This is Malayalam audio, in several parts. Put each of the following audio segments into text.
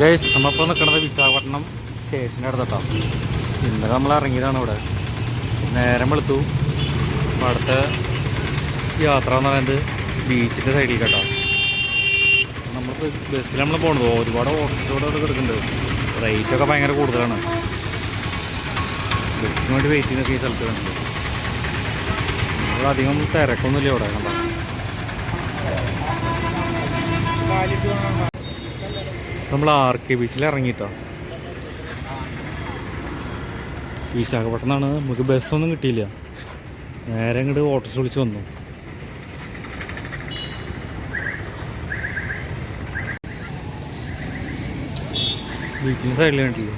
ഗൈസ് നമ്മളിപ്പോൾ നിൽക്കുന്നത് വിശാഖപട്ടണം സ്റ്റേഷന്റെ അടുത്തട്ടോ. ഇന്നലെ നമ്മൾ ഇറങ്ങിയതാണ് ഇവിടെ. നേരം വെളുത്തു. അടുത്ത യാത്ര എന്ന് പറയുന്നത് ബീച്ചിന്റെ സൈഡിൽ കേട്ടോ നമ്മൾ ബസ്സിൽ നമ്മൾ പോണത്. ഒരുപാട് ഓട്ടോടെ അവിടെ കിടക്കുന്നുണ്ട്. റേറ്റൊക്കെ ഭയങ്കര കൂടുതലാണ്. ബസ്സിന് വേണ്ടി വെയിറ്റ് ചെയ്യുന്നൊക്കെ ഈ സ്ഥലത്ത് വേണ്ടത് നമ്മളധികം തിരക്കൊന്നുമില്ല ഇവിടെ കണ്ടോ? നമ്മൾ ആർ കെ ബീച്ചിൽ ഇറങ്ങിയിട്ടോ വിശാഖപട്ടണമാണ്. നമുക്ക് ബസ്സൊന്നും കിട്ടിയില്ല. നേരെ ഇങ്ങോട്ട് ഓട്ടോസ് വിളിച്ച് വന്നു. ബീച്ചിന്റെ സൈഡിൽ കണ്ടില്ലേ?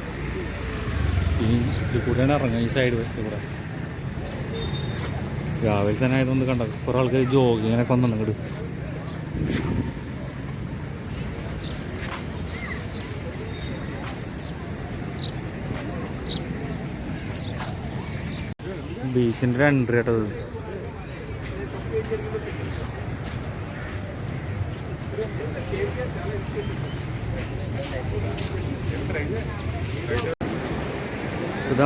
ഈ ഇതിൽ കൂടെയാണ് ഇറങ്ങുക ഈ സൈഡ് ബസ് കൂടെ. രാവിലെ തന്നെ ആയതുകൊണ്ട് കണ്ട കുറേ ആൾക്കാർ ജോഗിങ്ങിനൊക്കെ വന്നു ബീച്ചിന്റെ എൻട്രി കേട്ടത് ഇത്.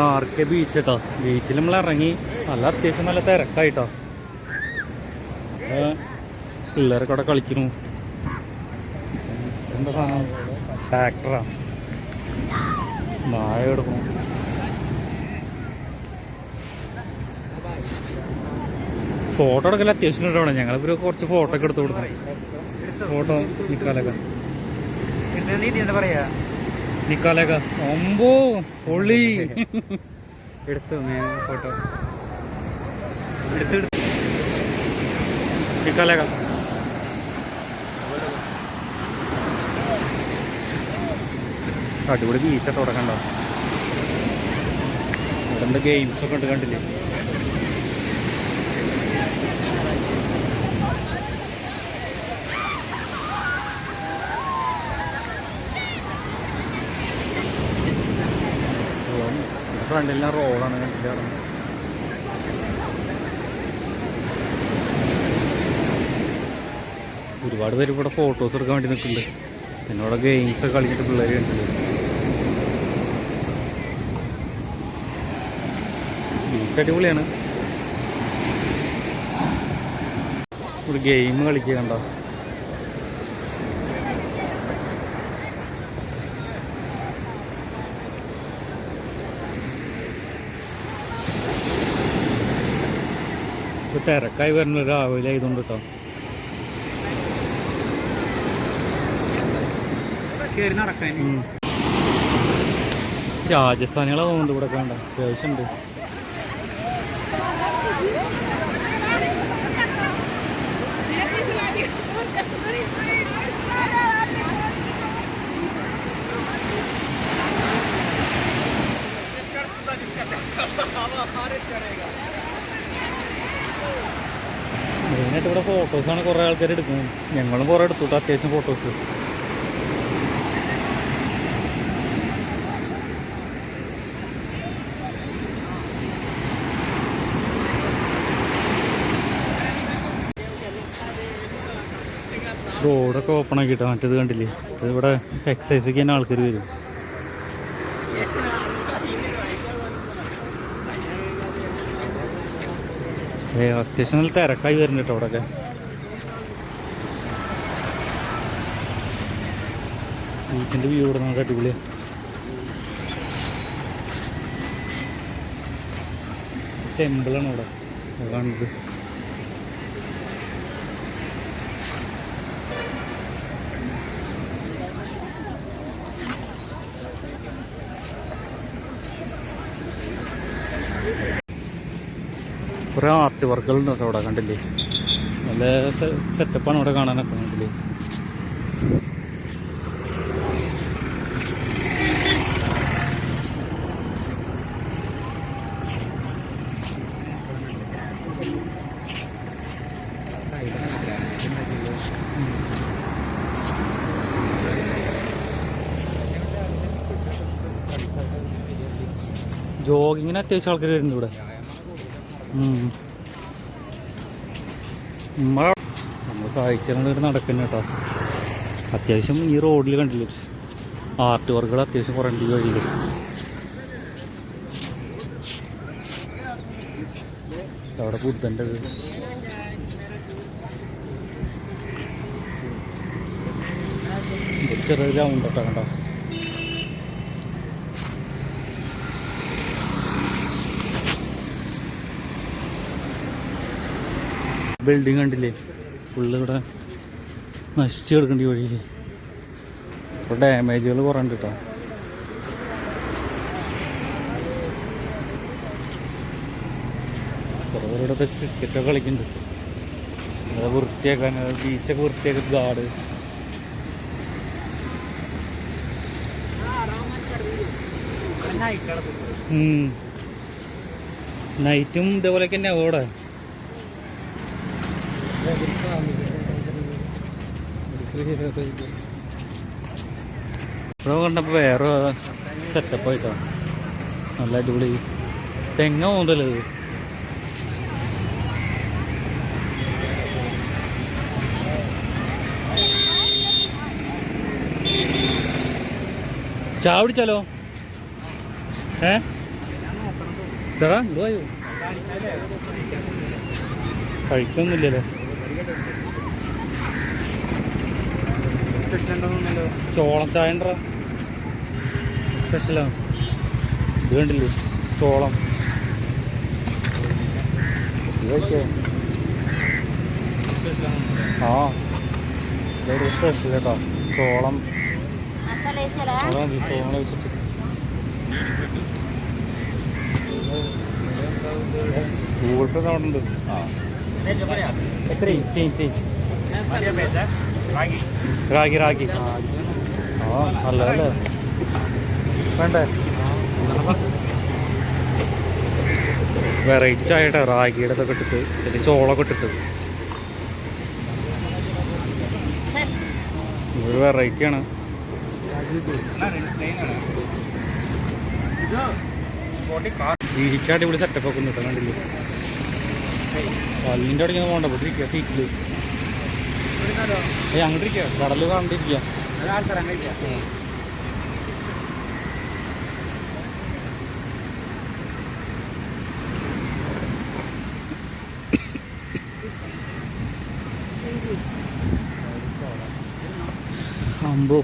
ആർ കെ ബീച്ച് കേട്ടോ ബീച്ചിൽ നമ്മൾ ഇറങ്ങി. നല്ല അത്യാവശ്യം നല്ല തിരക്കായിട്ടോ. പിള്ളേരൊക്കെ അവിടെ കളിക്കണു. എന്താ സാധനം? ട്രാക്ടറാ നായ എടുക്കണം ഫോട്ടോ എടുക്കല അത്യാവശ്യം ഉണ്ടാവണം ഞങ്ങളിപ്പോൾ കുറച്ച് ഫോട്ടോ ഒക്കെ എടുത്ത് കൊടുക്കണം ഫോട്ടോ നിക്കാലൊക്കെ. നിക്കാലൊക്കെ. ഒമ്പോ പൊള്ളി. എടുത്തു ഫോട്ടോ നിക്കാലൊക്കെ. അടിപൊളി ബീച്ചൊക്കെ അവിടെ കണ്ടോ? ഇവിടെ ഗെയിംസ് ഒക്കെ ഉണ്ട് കണ്ടില്ലേ? ഫ്രണ്ടിലെല്ലാം റോഡാണ് കണ്ടിട്ട് കിടന്നത് ഒരുപാട് പേര് ഇവിടെ ഫോട്ടോസ് എടുക്കാൻ വേണ്ടി നിൽക്കുന്നുണ്ട്. പിന്നെ ഇവിടെ ഗെയിംസ് ഒക്കെ കളിച്ചിട്ട് പിള്ളേർ കണ്ടിട്ടുണ്ട് ബീച്ച് അടിപൊളിയാണ്. ഒരു ഗെയിം കളിക്കുക തിരക്കായി വരുന്ന രാവിലെ ആയതുകൊണ്ട് കേട്ടോ. രാജസ്ഥാനികളെ തോന്നുന്നുണ്ട് ഇവിടെ കണ്ട. അത്യാവശ്യം ഉണ്ട് മെയിനായിട്ട് ഇവിടെ ഫോട്ടോസാണ് കുറേ ആൾക്കാർ എടുക്കുന്നത്. ഞങ്ങളും കുറേ എടുത്തു കേട്ടോ അത്യാവശ്യം ഫോട്ടോസ് റോഡൊക്കെ ഓപ്പൺ ആക്കിട്ടോ മറ്റേത് കണ്ടില്ലേ? ഇവിടെ എക്സസൈസ് ഒക്കെ ആൾക്കാർ വരും. നല്ല തിരക്കായി വരുന്നുണ്ട് കേട്ടോ അവിടെയൊക്കെ ബീച്ചിന്റെ വ്യൂ ഇവിടെ നമുക്ക് അടിപൊളിയാണ് ടെമ്പിളാണ് അവിടെ. കാണുന്നത്. കുറേ ആർട്ട് വർക്കുകളുണ്ട് കേട്ടോ അവിടെ കണ്ടില്ലേ? നല്ല സെറ്റപ്പാണ് അവിടെ കാണാനൊക്കെ കണ്ടില്ലേ? ജോഗിങ്ങിന് അത്യാവശ്യം ആൾക്കാർ വരുന്നുണ്ട് ഇവിടെ. നമ്മളെ നമ്മൾ കാഴ്ചകൾ നടക്കുന്ന കേട്ടോ അത്യാവശ്യം ഈ റോഡിൽ കണ്ടില്ല? ആർട്ട് വർക്കുകൾ അത്യാവശ്യം കുറേ ഉണ്ട് അവിടെ ബുദ്ധന്റെ ചെറിയ ഗ്രൗണ്ട് കേട്ടോ കണ്ടോ ബിൽഡിങ് കണ്ടില്ലേ? ഫുള്ള് ഇവിടെ നശിച്ച് കിടക്കേണ്ടി വഴിയിൽ ഇപ്പോൾ ഡാമേജുകൾ കുറേ കേട്ടോ കുറേ ക്രിക്കറ്റൊക്കെ കളിക്കുന്നുണ്ട്. വൃത്തിയാക്കാൻ ബീച്ചൊക്കെ വൃത്തിയാക്കി ഗാർഡ് നൈറ്റും ഇതേപോലെയൊക്കെ തന്നെ അവിടെ. ഇവിടെ കണ്ടപ്പോൾ വേറെ സെറ്റപ്പ് ആയിട്ടോ. നല്ല അടിപൊളി. തെങ്ങ പോകുന്നല്ലോ ഇത് ചാവിടിച്ചാലോ? ഏ? ഇതാ ഇതുവായോ കഴിക്കൊന്നുമില്ലല്ലോ. ചോളം ചായ സ്പെഷ്യലാണ് ഇത് കണ്ടില്ലേ? ചോളം. ഇത് ആ. ഇതൊരു സ്പെഷ്യൽ കേട്ടോ. ചോളം. ചോളം കഴിച്ചിട്ട്. ഗൂഗിൾ പേ അവിടെ ഉണ്ട് എത്ര റാഗി. റാഗി ആ നല്ലതല്ലേ? വേണ്ടേ? വെറൈറ്റി ചായട്ടാ റാഗിയുടെ ഇതൊക്കെ ഇട്ടിട്ട് പിന്നെ ചോളൊക്കെ ഇട്ടിട്ട്. ഒരു വെറൈറ്റിയാണ്. ഇരിക്കാൻ അടിപൊളി സെറ്റപ്പ് ഒക്കെ ഉണ്ട് കണ്ടില്ലേ? പല്ലിന്റെ അവിടെ ഇങ്ങനെ പോകണ്ട ഇവിടെ ഇരിക്കുക സീറ്റിൽ ഏയ് അങ്ങോട്ട് ഇരിക്കുക കടൽ കണ്ടിരിക്കുക അമ്പോ.